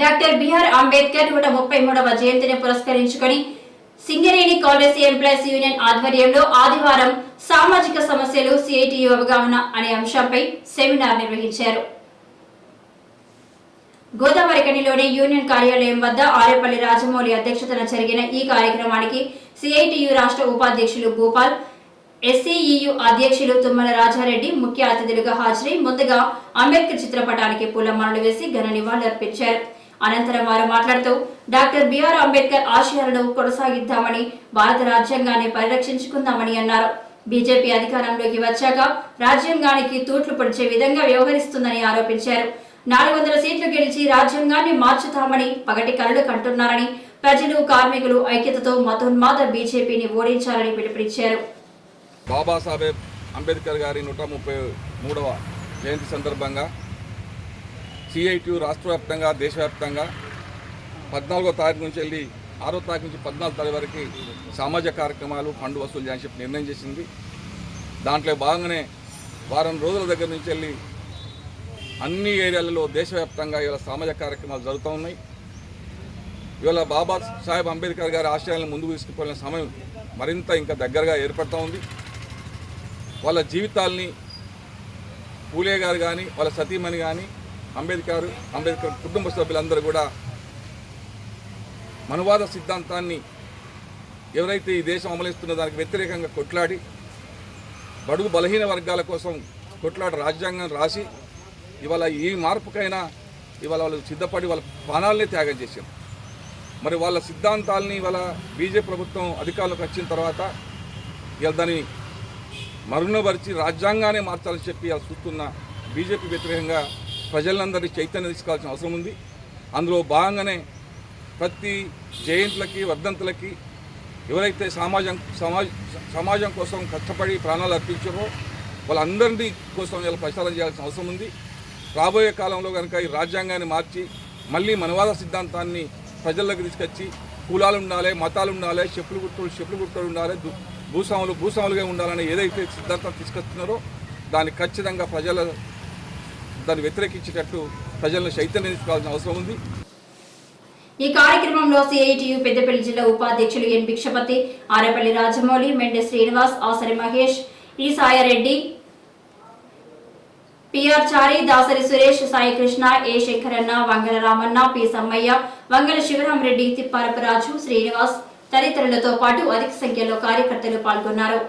Doctor BR Ambedkar నూట ముప్పై మూడవ జయంతిని పురస్కరించుకొని సింగరేణి కాంగ్రెస్ ఎంప్లాయీస్ యూనియన్ ఆధ్వర్యంలో ఆదివారం సామాజిక సమస్యలు సిఐటియు అవగాహన అనే అంశంపై సెమినార్ నిర్వహించారు. గోదావరికనిలోని యూనియన్ కార్యాలయం వద్ద ఆరేపల్లి రాజమౌళి అధ్యక్షతన జరిగిన ఈ కార్యక్రమానికి సిఐటియు రాష్ట్ర ఉపాధ్యక్షులు భూపాల్ ఎస్సీఈయు అధ్యక్షులు తుమ్మల రాజారెడ్డి ముఖ్య అతిథులుగా హాజరై ముందుగా అంబేద్కర్ చిత్రపటానికి పూలమాలలు వేసి ఘన నివాళులర్పించారు. అనంతరం వారు మాట్లాడుతూ డాక్టర్ బిఆర్ అంబేద్కర్ ఆశయాలను కొనసాగిద్దామని భారత రాజ్యాంగాన్ని పరిరక్షించుకుందామని అన్నారు. బీజేపీ అధికారంలోకి వచ్చాక రాజ్యాంగానికి తూట్లు పొడిచే విధంగా వ్యవహరిస్తుందని ఆరోపించారు. నాలుగు వందల సీట్లు గెలిచి రాజ్యాంగాన్ని మార్చుతామని పగటి కలలు కంటున్నారని ప్రజలు కార్మికులు ఐక్యతతో మతోన్మాద బీజేపీని ఓడించాలని పిలుపునిచ్చారు. బాబాసాహెబ్ అంబేద్కర్ గారి నూట ముప్పై మూడవ జయంతి సందర్భంగా సిఐటియు రాష్ట్ర వ్యాప్తంగా దేశవ్యాప్తంగా పద్నాలుగో తారీఖు నుంచి వెళ్ళి ఆరో తారీఖు నుంచి పద్నాలుగు తారీఖు వరకు సామాజిక కార్యక్రమాలు ఫండ్ వసూలు చేయాలని చెప్పి నిర్ణయం చేసింది. దాంట్లో భాగంగానే వారం రోజుల దగ్గర నుంచి వెళ్ళి అన్ని ఏరియాలలో దేశవ్యాప్తంగా ఇవాళ సామాజిక కార్యక్రమాలు జరుగుతూ ఉన్నాయి. ఇవాళ బాబా సాహెబ్ అంబేద్కర్ గారి ఆశయాలను ముందుకు తీసుకుపోయిన సమయం మరింత ఇంకా దగ్గరగా ఏర్పడుతూ ఉంది. వాళ్ళ జీవితాల్ని పూలే గారు కానీ వాళ్ళ సతీమణి కానీ అంబేద్కర్ అంబేద్కర్ కుటుంబ సభ్యులందరూ కూడా మనువాద సిద్ధాంతాన్ని ఎవరైతే ఈ దేశం అమలిస్తున్న దానికి వ్యతిరేకంగా కొట్లాడి బడుగు బలహీన వర్గాల కోసం కొట్లాడి రాజ్యాంగం రాసి ఇవాళ ఏ మార్పుకైనా ఇవాళ వాళ్ళు సిద్ధపడి వాళ్ళ ప్రాణాలనే త్యాగం చేశారు. మరి వాళ్ళ సిద్ధాంతాలని ఇవాళ బీజేపీ ప్రభుత్వం అధికారంలోకి వచ్చిన తర్వాత ఇవాళ దాన్ని మరుగునపరిచి రాజ్యాంగానే మార్చాలని చెప్పి వాళ్ళు చూస్తున్న బీజేపీ వ్యతిరేకంగా ప్రజలందరినీ చైతన్యం తీసుకోవాల్సిన అవసరం ఉంది. అందులో భాగంగానే ప్రతి జయంతులకి వర్ధంతులకి ఎవరైతే సమాజం సమాజ సమాజం కోసం కష్టపడి ప్రాణాలు అర్పించారో వాళ్ళందరినీ కోసం ఇలా ప్రచారం చేయాల్సిన అవసరం ఉంది. రాబోయే కాలంలో కనుక ఈ రాజ్యాంగాన్ని మార్చి మళ్ళీ మనవాద సిద్ధాంతాన్ని ప్రజల్లోకి తీసుకొచ్చి కులాలు ఉండాలి మతాలు ఉండాలి చెప్పులు గుర్తులు చెప్పులు గుర్తులు ఉండాలి భూస్వాములు భూస్వాములుగా ఉండాలని ఏదైతే సిద్ధాంతం తీసుకొస్తున్నారో దాన్ని ఖచ్చితంగా ప్రజల దాన్ని వ్యతిరేకించేటట్టు ప్రజలను చైతన్యించుకోవాల్సిన అవసరం ఉంది. ఈ కార్యక్రమంలో సిఐటియు పెద్దపల్లి జిల్లా ఉపాధ్యక్షులు ఎన్ Bhikshapathi Arepalli Rajamouli మెండె Srinivas Asari Mahesh E Sayareddy P R Chari Dasari Suresh Sai Krishna A Shekaranna Vangala Ramanna P Sammaiah Vangala Sivaramareddy Tipparapu Raju Srinivas తదితరులతో పాటు అధిక సంఖ్యలో కార్యకర్తలు పాల్గొన్నారు.